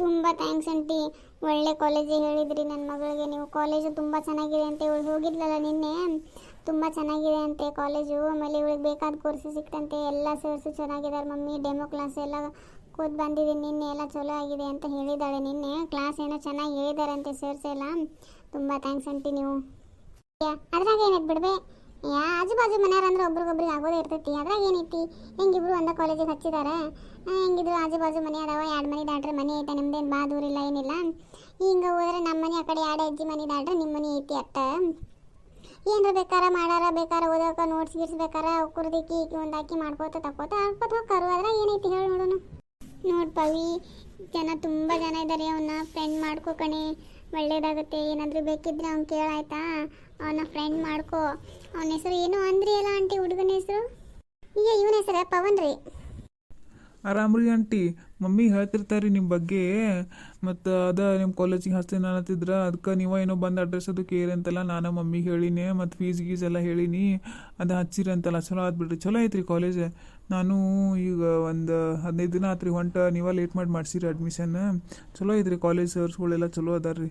ತುಂಬ thanks aunty ಒಳ್ಳೆ ಕಾಲೇಜಿಗೆ ಹೇಳಿದ್ರಿ ನನ್ನ ಮಗಳಿಗೆ. ನೀವು ಕಾಲೇಜು ತುಂಬ ಚೆನ್ನಾಗಿದೆ ಅಂತ ಇವಳು ಹೋಗಿದ್ಲಲ್ಲ ನಿನ್ನೆ? ತುಂಬ ಚೆನ್ನಾಗಿದೆ ಅಂತೆ ಕಾಲೇಜು ಆಮೇಲೆ ಇವಳಿಗೆ ಬೇಕಾದ ಕೋರ್ಸ್ ಸಿಕ್ತಂತೆ. ಎಲ್ಲ ಸರ್ಸು ಚೆನ್ನಾಗಿದ್ದಾರೆ ಮಮ್ಮಿ. ಡೆಮೋ ಕ್ಲಾಸ್ ಎಲ್ಲ ಕೂತ್ ಬಂದಿದ್ದೀನಿ ನಿನ್ನೆ. ಎಲ್ಲ ಚಲೋ ಆಗಿದೆ ಅಂತ ಹೇಳಿದ್ದಾಳೆ ನಿನ್ನೆ. ಕ್ಲಾಸ್ ಏನೋ ಚೆನ್ನಾಗಿ ಹೇಳಿದಾರಂತೆ ಸರ್ಸ್ ಎಲ್ಲ ತುಂಬ ಥ್ಯಾಂಕ್ಸ್ ಆಂಟಿ ನೀವು. ಅದ್ರಾಗ ಏನಾಯ್ತು ಬಿಡ್ಬೆ? ಆಜು ಬಾಜು ಮನೆಯವ್ರು ಅಂದ್ರೆ ಒಬ್ರಿಗೊಬ್ರಿಗೆ ಆಗೋದೇ ಇರ್ತೈತಿ. ಅದ್ರಾಗ ಏನೈತಿ? ಹೆಂಗಿಬ್ರು ಒಂದ ಕಾಲೇಜಿಗೆ ಹಚ್ಚಿದಾರೆ? ಹೆಂಗಿದ್ರು ಆಜು ಬಾಜು ಮನೆ ಅದಾವ ಎರಡು ಮನೆ ದಾಟ್ರೆ ಮನೆ ಐತೆ, ನಿಮ್ದೇನು ಬಾ, ದೂರ ಇಲ್ಲ, ಏನಿಲ್ಲ? ಹಿಂಗ ಹೋದ್ರೆ ನಮ್ಮ ಮನೆ ಆ ಕಡೆ ಎರಡು ಅಜ್ಜಿ ಮನೆ ದಾಟ್ರೆ ನಿಮ್ಮ ಮನೆ ಐತಿ ಅತ್ತ ಏನ್ರ ಬೇಕಾರ ಮಾಡಾರ, ಬೇಕಾರ ಓದೋಕ ನೋಟ್ಸ್ ಗಿಟ್ಸ್ ಬೇಕಾರ ಕುರ್ದಿಕ್ಕಿ ಒಂದಾಕಿ ಒಂದು ಹಾಕಿ ಮಾಡ್ಕೋತ ತಕೋತ ಹಾಕ್ಕೋತ ಹೋಗ್ಕರು ಅದ್ರಾಗ ಏನೈತಿ ಹೇಳಿ ನೋಡೋಣ. ನೋಡ್ ಪವಿ, ಜನ ತುಂಬ ಜನ ಇದ್ದಾರೆ ಅವನ್ನ ಫ್ರೆಂಡ್ ಮಾಡ್ಕೋ ಕಣೆ. ಒಳ್ಳೇದಾಗುತ್ತೆ, ಏನಾದರೂ ಬೇಕಿದ್ರೆ ಅವ್ನು ಕೇಳಾಯ್ತಾ ಅವನ ಫ್ರೆಂಡ್ ಮಾಡ್ಕೋ. ಅವನ ಹೆಸರು ಏನು? ಅಂದ್ರಿ ಅಲ್ಲ ಆಂಟಿ, ಹುಡುಗನ ಹೆಸರು? ಈಗ ಇವನ ಹೆಸರ ಪವನ್ ರೀ ಆರಾಮ್ರಿ ಆಂಟಿ ಮಮ್ಮಿ ಹೇಳ್ತಿರ್ತಾರೆ ನಿಮ್ಮ ಬಗ್ಗೆ, ಮತ್ತು ಅದ ನಿಮ್ಮ ಕಾಲೇಜಿಗೆ ಹಚ್ತೀನಿ ಅನ್ನತ್ತಿದ್ರ ಅದಕ್ಕೆ ನೀವು ಏನೋ ಬಂದು ಅಡ್ರೆಸ್ ಅದು ಕೇರ್ ಅಂತಲ್ಲ, ನಾನು ಮಮ್ಮಿಗೆ ಹೇಳಿನಿ, ಮತ್ತು ಫೀಸ್ ಗೀಸ್ ಎಲ್ಲ ಹೇಳಿನಿ, ಅದು ಹಚ್ಚಿರಿ ಅಂತಲ್ಲ, ಚಲೋ ಆದ್ಬಿಡ್ರಿ ಚಲೋ ಐತ್ರಿ ಕಾಲೇಜ್ ನಾನು ಈಗ ಒಂದು ಹದಿನೈದು ದಿನ ಆತ್ರಿ ಹೊಂಟ, ನೀವೇ ಲೇಟ್ ಮಾಡಿ ಮಾಡಿಸಿರಿ ಅಡ್ಮಿಷನ್ ಚಲೋ ಐತ್ರಿ ಕಾಲೇಜ್ ಸರ್ಸ್ಗಳೆಲ್ಲ ಚಲೋ ಅದಾರ್ರಿ.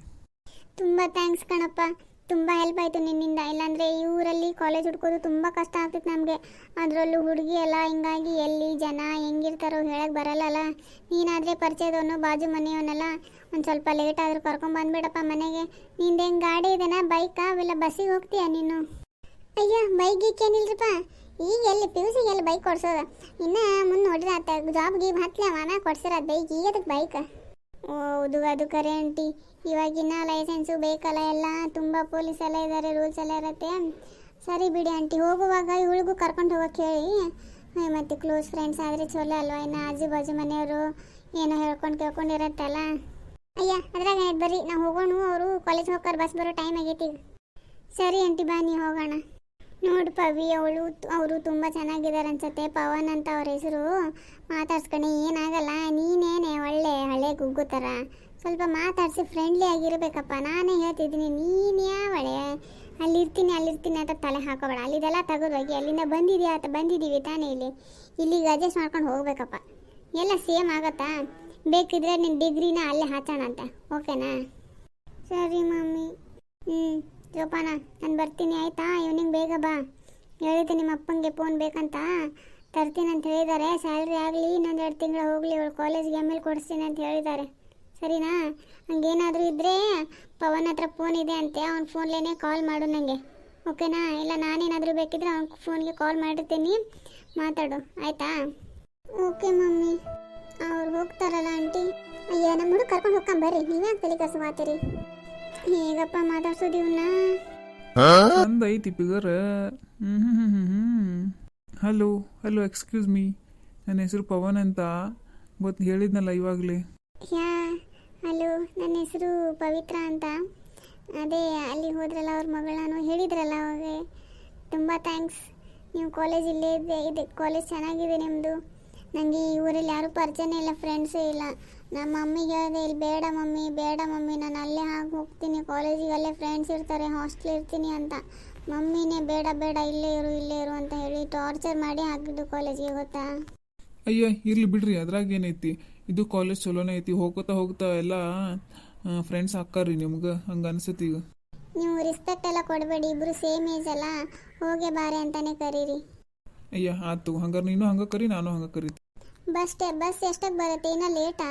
ತುಂಬ ಥ್ಯಾಂಕ್ಸ್ ಕಣಪ್ಪ. ತುಂಬ ಹೆಲ್ಪ್ ಆಯಿತು ನಿನ್ನಿಂದ. ಇಲ್ಲಾಂದರೆ ಈ ಊರಲ್ಲಿ ಕಾಲೇಜ್ ಹುಡ್ಕೋದು ತುಂಬ ಕಷ್ಟ ಆಗ್ತಿತ್ತು ನಮಗೆ. ಅದರಲ್ಲೂ ಹುಡುಗಿ ಎಲ್ಲ ಹಿಂಗಾಗಿ ಎಲ್ಲಿ ಜನ ಹೆಂಗಿರ್ತಾರೋ ಹೇಳಕ್ಕೆ ಬರಲ್ಲಲ್ಲ ನೀನಾದರೆ ಪರಿಚಯದವನು, ಬಾಜು ಮನೆಯವನಲ್ಲ. ಒಂದು ಸ್ವಲ್ಪ ಲೇಟ್ ಆದರೂ ಕರ್ಕೊಂಬಂದ್ಬಿಡಪ್ಪ ಮನೆಗೆ. ನಿಂದೇನು ಗಾಡಿ ಇದೆನಾ ಬೈಕಾ ಇಲ್ಲ ಬಸ್ಸಿಗೆ ಹೋಗ್ತೀಯಾ ನೀನು? ಅಯ್ಯೋ ಬೈಕ್ ಈಗ ಎಲ್ಲಿ ಪಿ ಯು ಸಿಗೆ ಎಲ್ಲಿ ಬೈಕ್ ಕೊಡ್ಸೋದು ಇನ್ನು ಮುಂದೆ ನೋಡಿದ್ರೆ ಜಾಬ್ ಗೀಬ್ ಹತ್ಲೆ ಅವನ ಕೊಡ್ಸಿರೋದು. ಬೈಕ್ ಈಗ ಅದಕ್ಕೆ ಬೈಕ್ ಹೌದು, ಅದು ಕರೆ ಆಂಟಿ. ಇವಾಗಿನ ಲೈಸೆನ್ಸು ಬೇಕಲ್ಲ ಎಲ್ಲ, ತುಂಬ ಪೊಲೀಸ್ ಎಲ್ಲ ಇದ್ದಾರೆ ರೂಲ್ಸ್ ಎಲ್ಲ ಇರುತ್ತೆ. ಸರಿ ಬಿಡಿ ಆಂಟಿ, ಹೋಗುವಾಗ ಇವಳಿಗೂ ಕರ್ಕೊಂಡು ಹೋಗಕ್ಕೆ ಹೇಳಿ. ಮತ್ತು ಕ್ಲೋಸ್ ಫ್ರೆಂಡ್ಸ್ ಆದರೆ ಚಲೋ ಅಲ್ವಾ? ಇನ್ನು ಆಜು ಬಾಜು ಮನೆಯವರು ಏನೋ ಹೇಳ್ಕೊಂಡು ಕೇಳ್ಕೊಂಡಿರತ್ತಲ್ಲ. ಅಯ್ಯ, ಅದ್ರಾಗ ಬರ್ರಿ ನಾವು ಹೋಗೋಣ, ಅವರು ಕಾಲೇಜ್ ಹೋಗ್ತಾರೆ ಬಸ್ ಬರೋ ಟೈಮ್ ಆಗೈತಿ ಸರಿ ಆಂಟಿ, ಬಾ ಬನ್ನಿ ಹೋಗೋಣ. ನೋಡು ಪವಿ, ಅವಳು ಅವರು ತುಂಬ ಚೆನ್ನಾಗಿದ್ದಾರೆ ಅನ್ಸತ್ತೆ. ಪವನ್ ಅಂತ ಅವ್ರ ಹೆಸರು. ಮಾತಾಡ್ಸ್ಕೊಂಡೆ ಏನಾಗಲ್ಲ. ಹಳೆ ಗುಗ್ಗು ಥರ ಸ್ವಲ್ಪ ಮಾತಾಡಿಸಿ ಫ್ರೆಂಡ್ಲಿ ಆಗಿರಬೇಕಪ್ಪ. ನಾನೇ ಹೇಳ್ತಿದ್ದೀನಿ, ನೀನು ಯಾವಳೆ? ಅಲ್ಲಿರ್ತೀನಿ ಅಲ್ಲಿರ್ತೀನಿ ಅಂತ ತಲೆ ಹಾಕೋಬೇಡ. ಅಲ್ಲಿದೆಲ್ಲ ಹೋಗಿ, ಅಲ್ಲಿಂದ ಬಂದಿದ್ಯಾ ಅಂತ ಬಂದಿದ್ದೀವಿ ತಾನೇ ಇಲ್ಲಿ. ಇಲ್ಲಿಗೆ ಅಡ್ಜಸ್ಟ್ ಮಾಡ್ಕೊಂಡು ಹೋಗ್ಬೇಕಪ್ಪ. ಎಲ್ಲ ಸೇಮ್ ಆಗತ್ತಾ? ಬೇಕಿದ್ರೆ ನಿನ್ನ ಡಿಗ್ರಿನ ಅಲ್ಲೇ ಹಾಕೋಣ ಅಂತ. ಓಕೆನಾ ಸರಿ ಮಮ್ಮಿ. ಹ್ಞೂ ಜೋಪಾನ, ನಾನು ಬರ್ತೀನಿ. ಆಯಿತಾ? ಇವ್ನಿಂಗ್ ಬೇಗ ಬಾ. ಹೇಳಿದ್ದೆ ನಿಮ್ಮ ಅಪ್ಪಂಗೆ ಫೋನ್ ಬೇಕಂತ. ತರ್ತೀನಿ ಅಂತ ಹೇಳಿದ್ದಾರೆ. ಸ್ಯಾಲ್ರಿ ಆಗಲಿ, ಇನ್ನೊಂದು ಎರಡು ತಿಂಗಳು ಹೋಗಲಿ, ಅವಳು ಕಾಲೇಜ್ಗೆ ಆಮೇಲೆ ಕೊಡಿಸ್ತೀನಿ ಅಂತ ಹೇಳಿದ್ದಾರೆ. ಸರಿನಾ? ಹಂಗೇನಾದರೂ ಇದ್ದರೆ ಪವನ್ ಹತ್ರ ಫೋನ್ ಇದೆ ಅಂತೆ, ಅವ್ನ ಫೋನ್ಲೇ ಕಾಲ್ ಮಾಡು ನನಗೆ ಓಕೆನಾ ಇಲ್ಲ, ನಾನೇನಾದರೂ ಬೇಕಿದ್ರೆ ಅವ್ನ ಫೋನ್ಗೆ ಕಾಲ್ ಮಾಡಿರ್ತೀನಿ ಮಾತಾಡು, ಆಯಿತಾ? Okay mummy. ಅವ್ರು ಹೋಗ್ತಾರಲ್ಲ, ಆಂಟಿ. ಅಯ್ಯ ನಮ್ಮ ಹುಡುಗ ಕರ್ಕೊಂಡು ಹೋಗ್ಕೊಂಡು ಬರ್ರಿ. ನೀವೇ ತಲೆ ಕಸ ಮಾತೀರಿ ಹೇಗಪ್ಪ ಮಾತಾಡ್ಸೋದು ಇವನ್ನ ಚಂದ ಐತಿ figure hello hello excuse me ನನ್ನ ಹೆಸರು ಪವನ್ ಅಂತ. ಗೊತ್ತು ಹೇಳಿದ್ನಲ್ಲ ಇವಾಗಲೇ. ಯಾ, ಹಲೋ, ನನ್ನ ಹೆಸರು ಪವಿತ್ರ ಅಂತ. ಅದೇ ಅಲ್ಲಿ ಹೋದ್ರಲ್ಲ ಅವ್ರ ಮಗಳನ್ನು ಹೇಳಿದ್ರಲ್ಲ ಅವಾಗ. ತುಂಬ ಥ್ಯಾಂಕ್ಸ್ ನೀವು ಕಾಲೇಜ್ ಇಲ್ಲೇ ಇದೆ ಇದೆ ಕಾಲೇಜ್ ಚೆನ್ನಾಗಿದೆ ನಿಮ್ಮದು ನನಗೆ ಈ ಊರಲ್ಲಿ ಯಾರೂ ಪರಿಚಯನೇ ಇಲ್ಲ ಫ್ರೆಂಡ್ಸೇ ಇಲ್ಲ. ನಮ್ಮ ಮಮ್ಮಿಗೆ ಹೇಳಿದೆ, ಇಲ್ಲಿ ಬೇಡ ಮಮ್ಮಿ ಬೇಡ ಮಮ್ಮಿ, ನಾನು ಅಲ್ಲೇ ಹಾಗೆ ಹೋಗ್ತೀನಿ ಕಾಲೇಜಿಗೆ ಅಲ್ಲೇ ಫ್ರೆಂಡ್ಸ್ ಇರ್ತಾರೆ ಹಾಸ್ಟೆಲ್ ಇರ್ತೀನಿ ಅಂತ. ಮಮ್ಮಿನೇ ಬೇಡ ಬೇಡ ಇಲ್ಲೇ ಇರು ಇಲ್ಲೇ ಇರು ಅಂತ ಹೇಳಿ ಟಾರ್ಚರ್ ಮಾಡಿ ಹಾಕಿದ್ದು ಕಾಲೇಜಿಗೆ ಗೊತ್ತಾ? ಅಯ್ಯ ಇರ್ಲಿ ಬಿಡ್ರಿ ಅದ್ರಾಗ ಏನೈತಿ? ಇದು ಕಾಲೇಜ್ ಚಲೋನೇ ಐತಿ ಹೋಗ್ತಾ ಹೋಗ್ತಾ ಎಲ್ಲ ಫ್ರೆಂಡ್ಸ್ ಹಾಕ್ಕಾರ್ರಿ ನಿಮ್ಗೆ ಹಂಗೆ ಅನ್ಸುತ್ತೆ ಈಗ. ನೀವು ರೆಸ್ಪೆಕ್ಟ್ ಎಲ್ಲ ಕೊಡಬೇಡಿ ಇಬ್ರು ಸೇಮ್ ಏಜ್ ಅಲ್ಲ ಹೋಗೆ ಬಾರೆ ಅಂತಾನೆ ಕರೀರಿ. ಅಯ್ಯ ಆತು ಹಂಗಾರೆ ನೀನು ಹಂಗೆ ಕರಿ ನಾನು ಹಂಗೆ ಕರಿ ಬಸ್ ಬಸ್ ಎಷ್ಟಕ್ಕೆ ಬರುತ್ತೆ ಇನ್ನೂ ಲೇಟಾ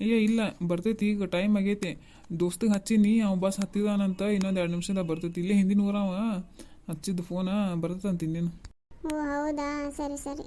ಅಯ್ಯ, ಇಲ್ಲ, ಬರ್ತೈತಿ, ಈಗ ಟೈಮ್ ಆಗೈತಿ. ದೋಸ್ತಿಗೆ ಹಚ್ಚೀನಿ ಅವ ಬಸ್ ಹತ್ತಿದಾನಂತ ಇನ್ನೊಂದು ಎರಡು ನಿಮಿಷದಾಗ ಬರ್ತೈತಿ. ಇಲ್ಲೇ ಹಿಂದಿನ ಊರವ ಹಚ್ಚಿದ ಹಚ್ಚಿದ್ದು ಫೋನ ಬರ್ತಂತ ಇನ್ನೇನು. ಹೌದಾ? ಸರಿ ಸರಿ.